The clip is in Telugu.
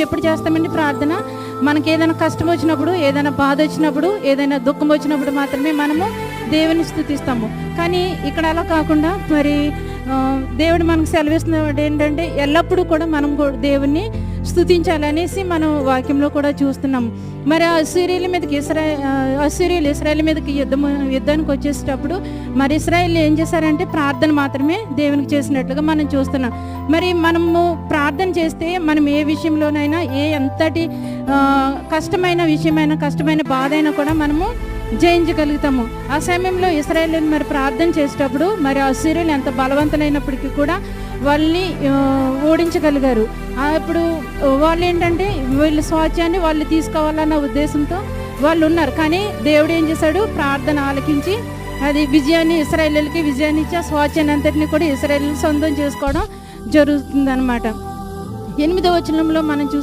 ఎప్పుడు చేస్తామండి ప్రార్థన? మనకి ఏదైనా కష్టం వచ్చినప్పుడు ఏదైనా బాధ వచ్చినప్పుడు ఏదైనా దుఃఖం వచ్చినప్పుడు మాత్రమే మనము దేవుని స్థుతిస్తాము. కానీ ఇక్కడ అలా కాకుండా మరి దేవుడు మనకు సెలవిస్తున్నాడు ఏంటంటే ఎల్లప్పుడూ కూడా మనం కూడా దేవుణ్ణి స్థుతించాలనేసి మనం వాక్యంలో కూడా చూస్తున్నాం. మరి ఆ మీదకి ఇస్రా అసీరియలు ఇస్రాయల్ మీదకి యుద్ధం యుద్ధానికి వచ్చేసేటప్పుడు మరి ఇస్రాయల్ ఏం చేశారంటే ప్రార్థన మాత్రమే దేవునికి చేసినట్లుగా మనం చూస్తున్నాం. మరి మనము ప్రార్థన చేస్తే మనం ఏ విషయంలోనైనా ఏ ఎంతటి కష్టమైన విషయమైనా కష్టమైన బాధ అయినా కూడా మనము జయించగలుగుతాము. ఆ సమయంలో ఇస్రాయల్ మరి ప్రార్థన చేసేటప్పుడు మరి ఆ ఎంత బలవంతులైనప్పటికీ కూడా వాళ్ళని ఓడించగలిగారు. అప్పుడు ఇప్పుడు వాళ్ళు ఏంటంటే వీళ్ళ స్వాధ్యాన్ని వాళ్ళు తీసుకోవాలన్న ఉద్దేశంతో వాళ్ళు ఉన్నారు కానీ దేవుడు ఏం చేశాడు? ప్రార్థన ఆలకించి అది విజయాన్ని ఇస్రాయేలీలకి విజయాన్ని ఇచ్చి ఆ స్వాచ్యాన్ని అంతటిని కూడా ఇస్రాయేల్ సొంతం చేసుకోవడం జరుగుతుందన్నమాట. ఎనిమిదవ వచనంలో మనం చూసి